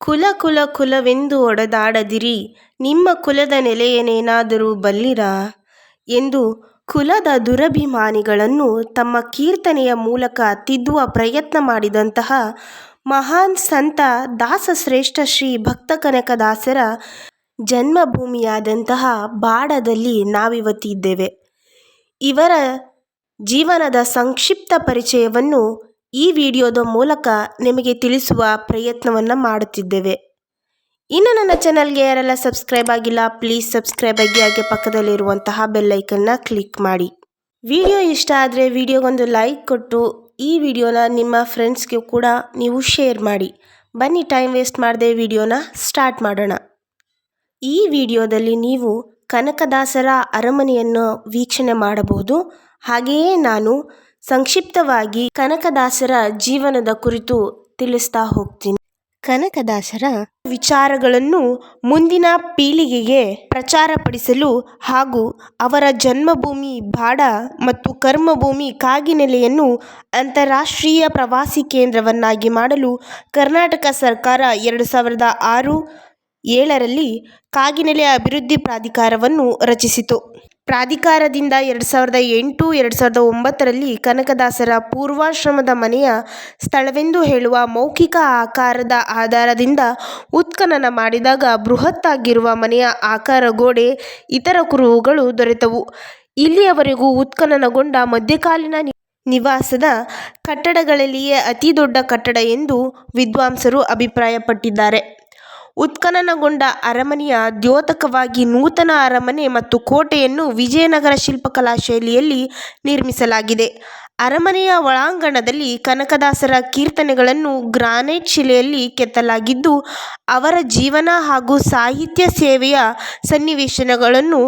ಕುಲ ಕುಲ ಕುಲವೆಂದು ಒಡೆದಾಡದಿರಿ. ನಿಮ್ಮ ಕುಲದ ನೆಲೆಯನೇನಾದರೂ ಬಲ್ಲಿರಾ? ಎಂದು ಕುಲದ ದುರಭಿಮಾನಿಗಳನ್ನು ತಮ್ಮ ಕೀರ್ತನೆಯ ಮೂಲಕ ತಿದ್ದುವ ಪ್ರಯತ್ನ ಮಾಡಿದಂತಹ ಮಹಾನ್ ಸಂತ ದಾಸಶ್ರೇಷ್ಠ ಶ್ರೀ ಭಕ್ತ ಕನಕದಾಸರ ಜನ್ಮಭೂಮಿಯಾದಂತಹ ಬಾಡದಲ್ಲಿ ನಾವಿವತ್ತಿದ್ದೇವೆ. ಇವರ ಜೀವನದ ಸಂಕ್ಷಿಪ್ತ ಪರಿಚಯವನ್ನು ಈ ವಿಡಿಯೋದ ಮೂಲಕ ನಿಮಗೆ ತಿಳಿಸುವ ಪ್ರಯತ್ನವನ್ನು ಮಾಡುತ್ತಿದ್ದೇವೆ. ಇನ್ನು ನನ್ನ ಚಾನಲ್ಗೆ ಯಾರೆಲ್ಲ ಸಬ್ಸ್ಕ್ರೈಬ್ ಆಗಿಲ್ಲ, ಪ್ಲೀಸ್ ಸಬ್ಸ್ಕ್ರೈಬ್ ಆಗಿ ಹಾಗೆ ಪಕ್ಕದಲ್ಲಿರುವಂತಹ ಬೆಲ್ಲೈಕನ್ನ ಕ್ಲಿಕ್ ಮಾಡಿ. ವಿಡಿಯೋ ಇಷ್ಟ ಆದರೆ ವಿಡಿಯೋಗೊಂದು ಲೈಕ್ ಕೊಟ್ಟು, ಈ ವಿಡಿಯೋನ ನಿಮ್ಮ ಫ್ರೆಂಡ್ಸ್ಗೆ ಕೂಡ ನೀವು ಶೇರ್ ಮಾಡಿ. ಬನ್ನಿ, ಟೈಮ್ ವೇಸ್ಟ್ ಮಾಡದೆ ವಿಡಿಯೋನ ಸ್ಟಾರ್ಟ್ ಮಾಡೋಣ. ಈ ವಿಡಿಯೋದಲ್ಲಿ ನೀವು ಕನಕದಾಸರ ಅರಮನೆಯನ್ನು ವೀಕ್ಷಣೆ ಮಾಡಬಹುದು. ಹಾಗೆಯೇ ನಾನು ಸಂಕ್ಷಿಪ್ತವಾಗಿ ಕನಕದಾಸರ ಜೀವನದ ಕುರಿತು ತಿಳಿಸ್ತಾ ಹೋಗ್ತೀನಿ. ಕನಕದಾಸರ ವಿಚಾರಗಳನ್ನು ಮುಂದಿನ ಪೀಳಿಗೆಗೆ ಪ್ರಚಾರಪಡಿಸಲು ಹಾಗೂ ಅವರ ಜನ್ಮಭೂಮಿ ಬಾಡ ಮತ್ತು ಕರ್ಮಭೂಮಿ ಕಾಗಿನೆಲೆಯನ್ನು ಅಂತಾರಾಷ್ಟ್ರೀಯ ಪ್ರವಾಸಿ ಕೇಂದ್ರವನ್ನಾಗಿ ಮಾಡಲು ಕರ್ನಾಟಕ ಸರ್ಕಾರ ಎರಡು ಸಾವಿರದ ಆರು ಏಳರಲ್ಲಿ ಕಾಗಿನೆಲೆ ಅಭಿವೃದ್ಧಿ ಪ್ರಾಧಿಕಾರವನ್ನು ರಚಿಸಿತು. ಪ್ರಾಧಿಕಾರದಿಂದ ಎರಡು ಸಾವಿರದ ಎಂಟು, ಎರಡು ಸಾವಿರದ ಒಂಬತ್ತರಲ್ಲಿ ಕನಕದಾಸರ ಪೂರ್ವಾಶ್ರಮದ ಮನೆಯ ಸ್ಥಳವೆಂದು ಹೇಳುವ ಮೌಖಿಕ ಆಕಾರದ ಆಧಾರದಿಂದ ಉತ್ಖನನ ಮಾಡಿದಾಗ ಬೃಹತ್ತಾಗಿರುವ ಮನೆಯ ಆಕಾರ, ಗೋಡೆ, ಇತರ ಕುರುಹುಗಳು ದೊರೆತವು. ಇಲ್ಲಿಯವರೆಗೂ ಉತ್ಖನನಗೊಂಡ ಮಧ್ಯಕಾಲೀನ ನಿವಾಸದ ಕಟ್ಟಡಗಳಲ್ಲಿಯೇ ಅತಿ ದೊಡ್ಡ ಕಟ್ಟಡ ಎಂದು ವಿದ್ವಾಂಸರು ಅಭಿಪ್ರಾಯಪಟ್ಟಿದ್ದಾರೆ. ಉತ್ಖನನಗೊಂಡ ಅರಮನೆಯ ದ್ಯೋತಕವಾಗಿ ನೂತನ ಅರಮನೆ ಮತ್ತು ಕೋಟೆಯನ್ನು ವಿಜಯನಗರ ಶಿಲ್ಪಕಲಾ ಶೈಲಿಯಲ್ಲಿ ನಿರ್ಮಿಸಲಾಗಿದೆ. ಅರಮನೆಯ ಒಳಾಂಗಣದಲ್ಲಿ ಕನಕದಾಸರ ಕೀರ್ತನೆಗಳನ್ನು ಗ್ರಾನೈಟ್ ಶಿಲೆಯಲ್ಲಿ ಕೆತ್ತಲಾಗಿದ್ದು, ಅವರ ಜೀವನ ಹಾಗೂ ಸಾಹಿತ್ಯ ಸೇವೆಯ ಸನ್ನಿವೇಶಗಳನ್ನು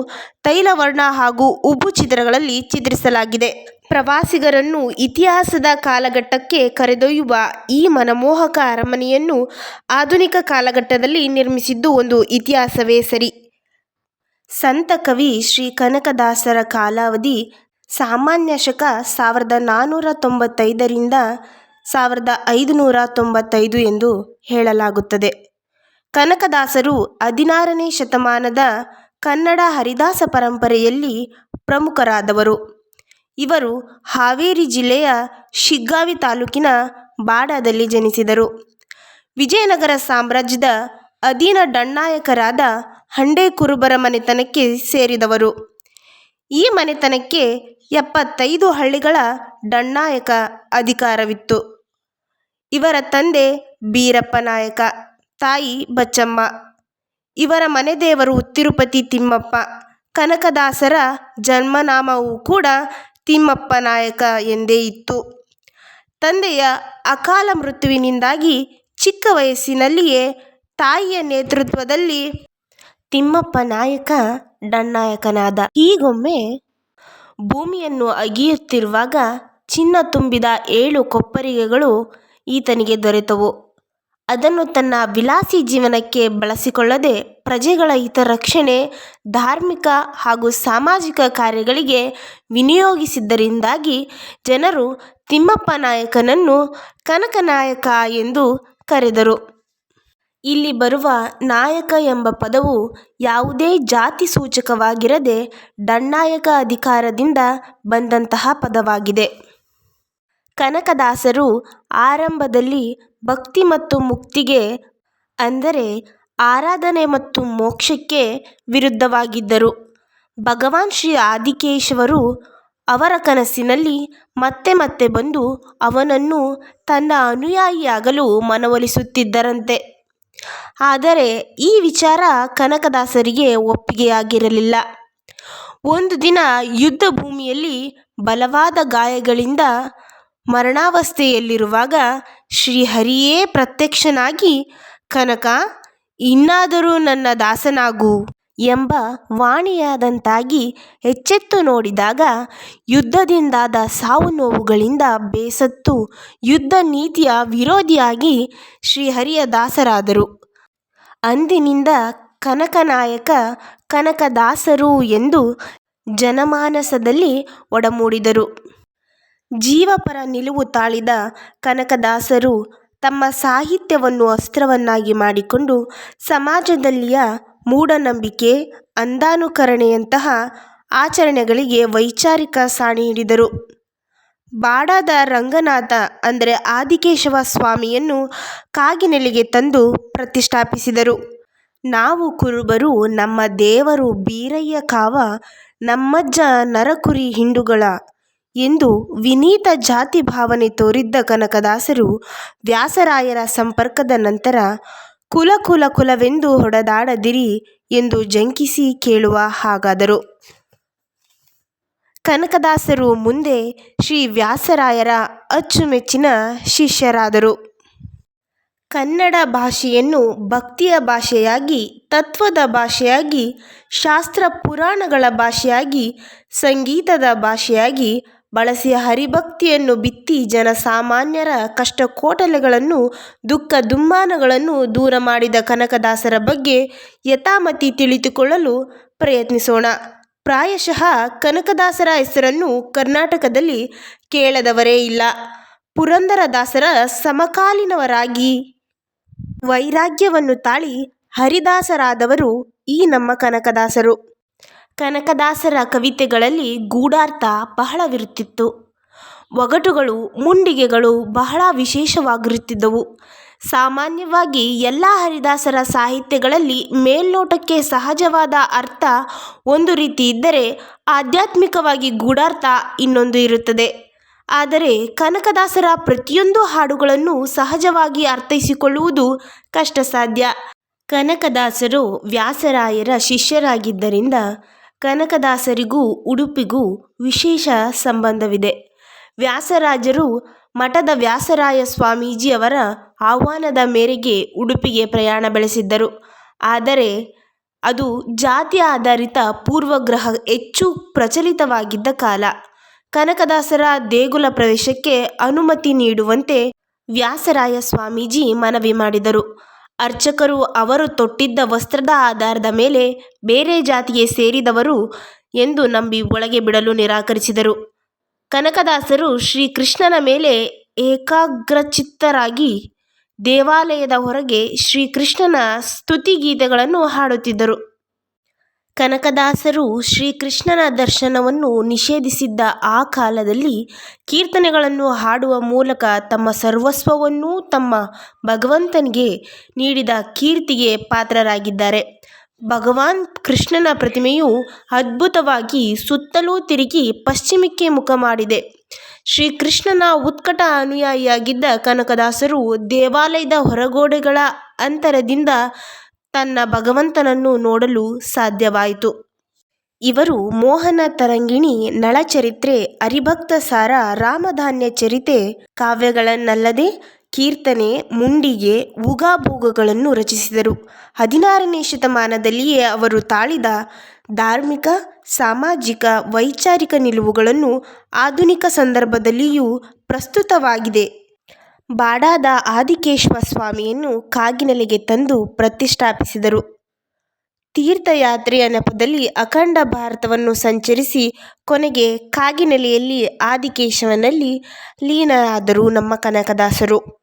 ತೈಲವರ್ಣ ಹಾಗೂ ಉಬ್ಬು ಚಿತ್ರಗಳಲ್ಲಿ ಚಿತ್ರಿಸಲಾಗಿದೆ. ಪ್ರವಾಸಿಗರನ್ನು ಇತಿಹಾಸದ ಕಾಲಘಟ್ಟಕ್ಕೆ ಕರೆದೊಯ್ಯುವ ಈ ಮನಮೋಹಕ ಅರಮನೆಯನ್ನು ಆಧುನಿಕ ಕಾಲಘಟ್ಟದಲ್ಲಿ ನಿರ್ಮಿಸಿದ್ದು ಒಂದು ಇತಿಹಾಸವೇ ಸರಿ. ಸಂತ ಕವಿ ಶ್ರೀ ಕನಕದಾಸರ ಕಾಲಾವಧಿ ಸಾಮಾನ್ಯ ಶಕ ಸಾವಿರದ ನಾನ್ನೂರ ತೊಂಬತ್ತೈದರಿಂದ ಸಾವಿರದ ಐದುನೂರ ತೊಂಬತ್ತೈದು ಎಂದು ಹೇಳಲಾಗುತ್ತದೆ. ಕನಕದಾಸರು ಹದಿನಾರನೇ ಶತಮಾನದ ಕನ್ನಡ ಹರಿದಾಸ ಪರಂಪರೆಯಲ್ಲಿ ಪ್ರಮುಖರಾದವರು. ಇವರು ಹಾವೇರಿ ಜಿಲ್ಲೆಯ ಶಿಗ್ಗಾವಿ ತಾಲೂಕಿನ ಬಾಡಾದಲ್ಲಿ ಜನಿಸಿದರು. ವಿಜಯನಗರ ಸಾಮ್ರಾಜ್ಯದ ಅಧೀನ ಡಣ್ಣಾಯಕರಾದ ಹಂಡೆ ಕುರುಬರ ಮನೆತನಕ್ಕೆ ಸೇರಿದವರು. ಈ ಮನೆತನಕ್ಕೆ ಎಪ್ಪತ್ತೈದು ಹಳ್ಳಿಗಳ ಡಣ್ಣಾಯಕ ಅಧಿಕಾರವಿತ್ತು. ಇವರ ತಂದೆ ಬೀರಪ್ಪ ನಾಯಕ, ತಾಯಿ ಬಚ್ಚಮ್ಮ, ಇವರ ಮನೆದೇವರು ತಿರುಪತಿ ತಿಮ್ಮಪ್ಪ, ಕನಕದಾಸರ ಜನ್ಮನಾಮವೂ ಕೂಡ ತಿಮ್ಮಪ್ಪ ನಾಯಕ ಎಂದೇ ಇತ್ತು. ತಂದೆಯ ಅಕಾಲ ಮೃತ್ಯುವಿನಿಂದಾಗಿ ಚಿಕ್ಕ ವಯಸ್ಸಿನಲ್ಲಿಯೇ ತಾಯಿಯ ನೇತೃತ್ವದಲ್ಲಿ ತಿಮ್ಮಪ್ಪ ನಾಯಕ ಡಣ್ಣಾಯಕನಾದ. ಹೀಗೊಮ್ಮೆ ಭೂಮಿಯನ್ನು ಅಗಿಯುತ್ತಿರುವಾಗ ಚಿನ್ನ ತುಂಬಿದ ಏಳು ಕೊಪ್ಪರಿಗೆಗಳು ಈತನಿಗೆ ದೊರೆತವು. ಅದನ್ನು ತನ್ನ ವಿಲಾಸಿ ಜೀವನಕ್ಕೆ ಬಳಸಿಕೊಳ್ಳದೆ ಪ್ರಜೆಗಳ ಹಿತರಕ್ಷಣೆ, ಧಾರ್ಮಿಕ ಹಾಗೂ ಸಾಮಾಜಿಕ ಕಾರ್ಯಗಳಿಗೆ ವಿನಿಯೋಗಿಸಿದ್ದರಿಂದಾಗಿ ಜನರು ತಿಮ್ಮಪ್ಪ ನಾಯಕನನ್ನು ಕನಕನಾಯಕ ಎಂದು ಕರೆದರು. ಇಲ್ಲಿ ಬರುವ ನಾಯಕ ಎಂಬ ಪದವು ಯಾವುದೇ ಜಾತಿ ಸೂಚಕವಾಗಿರದೆ ಡಣ್ಣಾಯಕ ಅಧಿಕಾರದಿಂದ ಬಂದಂತಹ ಪದವಾಗಿದೆ. ಕನಕದಾಸರು ಆರಂಭದಲ್ಲಿ ಭಕ್ತಿ ಮತ್ತು ಮುಕ್ತಿಗೆ, ಅಂದರೆ ಆರಾಧನೆ ಮತ್ತು ಮೋಕ್ಷಕ್ಕೆ ವಿರುದ್ಧವಾಗಿದ್ದರು. ಭಗವಾನ್ ಶ್ರೀ ಆದಿಕೇಶವರು ಅವರ ಕನಸಿನಲ್ಲಿ ಮತ್ತೆ ಮತ್ತೆ ಬಂದು ಅವನನ್ನು ತನ್ನ ಅನುಯಾಯಿಯಾಗಲು ಮನವೊಲಿಸುತ್ತಿದ್ದರಂತೆ. ಆದರೆ ಈ ವಿಚಾರ ಕನಕದಾಸರಿಗೆ ಒಪ್ಪಿಗೆಯಾಗಿರಲಿಲ್ಲ. ಒಂದು ದಿನ ಯುದ್ಧ ಭೂಮಿಯಲ್ಲಿ ಬಲವಾದ ಗಾಯಗಳಿಂದ ಮರಣಾವಸ್ಥೆಯಲ್ಲಿರುವಾಗ ಶ್ರೀಹರಿಯೇ ಪ್ರತ್ಯಕ್ಷನಾಗಿ, ಕನಕ, ಇನ್ನಾದರೂ ನನ್ನ ದಾಸನಾಗು ಎಂಬ ವಾಣಿಯಾದಂತಾಗಿ ಎಚ್ಚೆತ್ತು ನೋಡಿದಾಗ ಯುದ್ಧದಿಂದಾದ ಸಾವು ನೋವುಗಳಿಂದ ಬೇಸತ್ತು ಯುದ್ಧ ನೀತಿಯ ವಿರೋಧಿಯಾಗಿ ಶ್ರೀಹರಿಯ ದಾಸರಾದರು. ಅಂದಿನಿಂದ ಕನಕನಾಯಕ ಕನಕದಾಸರು ಎಂದು ಜನಮಾನಸದಲ್ಲಿ ಒಡಮೂಡಿದರು. ಜೀವಪರ ನಿಲುವು ತಾಳಿದ ಕನಕದಾಸರು ತಮ್ಮ ಸಾಹಿತ್ಯವನ್ನು ಅಸ್ತ್ರವನ್ನಾಗಿ ಮಾಡಿಕೊಂಡು ಸಮಾಜದಲ್ಲಿಯ ಮೂಢನಂಬಿಕೆ, ಅಂಧಾನುಕರಣೆಯಂತಹ ಆಚರಣೆಗಳಿಗೆ ವೈಚಾರಿಕ ಸಾಣಿ ಹಿಡಿದರು. ಬಾಡಾದ ರಂಗನಾಥ ಅಂದರೆ ಆದಿಕೇಶವ ಸ್ವಾಮಿಯನ್ನು ಕಾಗಿನೆಲೆಗೆ ತಂದು ಪ್ರತಿಷ್ಠಾಪಿಸಿದರು. ನಾವು ಕುರುಬರು, ನಮ್ಮ ದೇವರು ಬೀರಯ್ಯ ಕಾವ, ನಮ್ಮಜ್ಜ ನರಕುರಿ ಹಿಂಡುಗಳ ಎಂದು ವಿನೀತ ಜಾತಿ ಭಾವನೆ ತೋರಿದ್ದ ಕನಕದಾಸರು ವ್ಯಾಸರಾಯರ ಸಂಪರ್ಕದ ನಂತರ ಕುಲ ಕುಲ ಕುಲವೆಂದು ಹೊಡೆದಾಡದಿರಿ ಎಂದು ಜಂಕಿಸಿ ಕೇಳುವ ಹಾಗಾದರು. ಕನಕದಾಸರು ಮುಂದೆ ಶ್ರೀ ವ್ಯಾಸರಾಯರ ಅಚ್ಚುಮೆಚ್ಚಿನ ಶಿಷ್ಯರಾದರು. ಕನ್ನಡ ಭಾಷೆಯನ್ನು ಭಕ್ತಿಯ ಭಾಷೆಯಾಗಿ, ತತ್ವದ ಭಾಷೆಯಾಗಿ, ಶಾಸ್ತ್ರ ಪುರಾಣಗಳ ಭಾಷೆಯಾಗಿ, ಸಂಗೀತದ ಭಾಷೆಯಾಗಿ ಬಳಸಿ ಹರಿಭಕ್ತಿಯನ್ನು ಬಿತ್ತಿ ಜನಸಾಮಾನ್ಯರ ಕಷ್ಟಕೋಟಲೆಗಳನ್ನು, ದುಃಖ ದುಮ್ಮಾನಗಳನ್ನು ದೂರ ಮಾಡಿದ ಕನಕದಾಸರ ಬಗ್ಗೆ ಯಥಾಮತಿ ತಿಳಿದುಕೊಳ್ಳಲು ಪ್ರಯತ್ನಿಸೋಣ. ಪ್ರಾಯಶಃ ಕನಕದಾಸರ ಹೆಸರನ್ನು ಕರ್ನಾಟಕದಲ್ಲಿ ಕೇಳದವರೇ ಇಲ್ಲ. ಪುರಂದರದಾಸರ ಸಮಕಾಲೀನವರಾಗಿ ವೈರಾಗ್ಯವನ್ನು ತಾಳಿ ಹರಿದಾಸರಾದವರು ಈ ನಮ್ಮ ಕನಕದಾಸರು. ಕನಕದಾಸರ ಕವಿತೆಗಳಲ್ಲಿ ಗೂಢಾರ್ಥ ಬಹಳವಿರುತ್ತಿತ್ತು. ಒಗಟುಗಳು, ಮುಂಡಿಗೆಗಳು ಬಹಳ ವಿಶೇಷವಾಗಿರುತ್ತಿದ್ದವು ಸಾಮಾನ್ಯವಾಗಿ ಎಲ್ಲ ಹರಿದಾಸರ ಸಾಹಿತ್ಯಗಳಲ್ಲಿ ಮೇಲ್ನೋಟಕ್ಕೆ ಸಹಜವಾದ ಅರ್ಥ ಒಂದು ರೀತಿ ಇದ್ದರೆ ಆಧ್ಯಾತ್ಮಿಕವಾಗಿ ಗೂಢಾರ್ಥ ಇನ್ನೊಂದು ಇರುತ್ತದೆ. ಆದರೆ ಕನಕದಾಸರ ಪ್ರತಿಯೊಂದು ಹಾಡುಗಳನ್ನು ಸಹಜವಾಗಿ ಅರ್ಥೈಸಿಕೊಳ್ಳುವುದು ಕಷ್ಟಸಾಧ್ಯ. ಕನಕದಾಸರು ವ್ಯಾಸರಾಯರ ಶಿಷ್ಯರಾಗಿದ್ದರಿಂದ ಕನಕದಾಸರಿಗೂ ಉಡುಪಿಗೂ ವಿಶೇಷ ಸಂಬಂಧವಿದೆ. ವ್ಯಾಸರಾಜರು ಮಠದ ವ್ಯಾಸರಾಯ ಸ್ವಾಮೀಜಿಯವರ ಆಹ್ವಾನದ ಮೇರೆಗೆ ಉಡುಪಿಗೆ ಪ್ರಯಾಣ ಬೆಳೆಸಿದ್ದರು. ಆದರೆ ಅದು ಜಾತಿ ಆಧಾರಿತ ಪೂರ್ವಗ್ರಹ ಹೆಚ್ಚು ಪ್ರಚಲಿತವಾಗಿದ್ದ ಕಾಲ. ಕನಕದಾಸರ ದೇಗುಲ ಪ್ರವೇಶಕ್ಕೆ ಅನುಮತಿ ನೀಡುವಂತೆ ವ್ಯಾಸರಾಯ ಸ್ವಾಮೀಜಿ ಮನವಿ ಮಾಡಿದರು. ಅರ್ಚಕರು ಅವರು ತೊಟ್ಟಿದ್ದ ವಸ್ತ್ರದ ಆಧಾರದ ಮೇಲೆ ಬೇರೆ ಜಾತಿಗೆ ಸೇರಿದವರು ಎಂದು ನಂಬಿ ಒಳಗೆ ಬಿಡಲು ನಿರಾಕರಿಸಿದರು. ಕನಕದಾಸರು ಶ್ರೀಕೃಷ್ಣನ ಮೇಲೆ ಏಕಾಗ್ರಚಿತ್ತರಾಗಿ ದೇವಾಲಯದ ಹೊರಗೆ ಶ್ರೀಕೃಷ್ಣನ ಸ್ತುತಿಗೀತೆಗಳನ್ನು ಹಾಡುತ್ತಿದ್ದರು. ಕನಕದಾಸರು ಶ್ರೀಕೃಷ್ಣನ ದರ್ಶನವನ್ನು ನಿಷೇಧಿಸಿದ್ದ ಆ ಕಾಲದಲ್ಲಿ ಕೀರ್ತನೆಗಳನ್ನು ಹಾಡುವ ಮೂಲಕ ತಮ್ಮ ಸರ್ವಸ್ವವನ್ನೂ ತಮ್ಮ ಭಗವಂತನಿಗೆ ನೀಡಿದ ಕೀರ್ತಿಗೆ ಪಾತ್ರರಾಗಿದ್ದಾರೆ. ಭಗವಾನ್ ಕೃಷ್ಣನ ಪ್ರತಿಮೆಯು ಅದ್ಭುತವಾಗಿ ಸುತ್ತಲೂ ತಿರುಗಿ ಪಶ್ಚಿಮಕ್ಕೆ ಮುಖ ಮಾಡಿದೆ. ಶ್ರೀಕೃಷ್ಣನ ಉತ್ಕಟ ಅನುಯಾಯಿಯಾಗಿದ್ದ ಕನಕದಾಸರು ದೇವಾಲಯದ ಹೊರಗೋಡೆಗಳ ಅಂತರದಿಂದ ತನ್ನ ಭಗವಂತನನ್ನು ನೋಡಲು ಸಾಧ್ಯವಾಯಿತು. ಇವರು ಮೋಹನ ತರಂಗಿಣಿ, ನಳಚರಿತ್ರೆ, ಹರಿಭಕ್ತಸಾರ, ರಾಮಧಾನ್ಯ ಚರಿತೆ ಕಾವ್ಯಗಳನ್ನಲ್ಲದೆ ಕೀರ್ತನೆ, ಮುಂಡಿಗೆ, ಉಗಾಭೋಗಗಳನ್ನು ರಚಿಸಿದರು. ಹದಿನಾರನೇ ಶತಮಾನದಲ್ಲಿಯೇ ಅವರು ತಾಳಿದ ಧಾರ್ಮಿಕ, ಸಾಮಾಜಿಕ, ವೈಚಾರಿಕ ನಿಲುವುಗಳನ್ನು ಆಧುನಿಕ ಸಂದರ್ಭದಲ್ಲಿಯೂ ಪ್ರಸ್ತುತವಾಗಿದೆ. ಬಾಡದ ಆದಿಕೇಶವ ಸ್ವಾಮಿಯನ್ನು ಕಾಗಿನೆಲೆಗೆ ತಂದು ಪ್ರತಿಷ್ಠಾಪಿಸಿದರು. ತೀರ್ಥಯಾತ್ರೆಯ ನೆಪದಲ್ಲಿ ಅಖಂಡ ಭಾರತವನ್ನು ಸಂಚರಿಸಿ ಕೊನೆಗೆ ಕಾಗಿನೆಲೆಯಲ್ಲಿ ಆದಿಕೇಶವನಲ್ಲಿ ಲೀನರಾದರು ನಮ್ಮ ಕನಕದಾಸರು.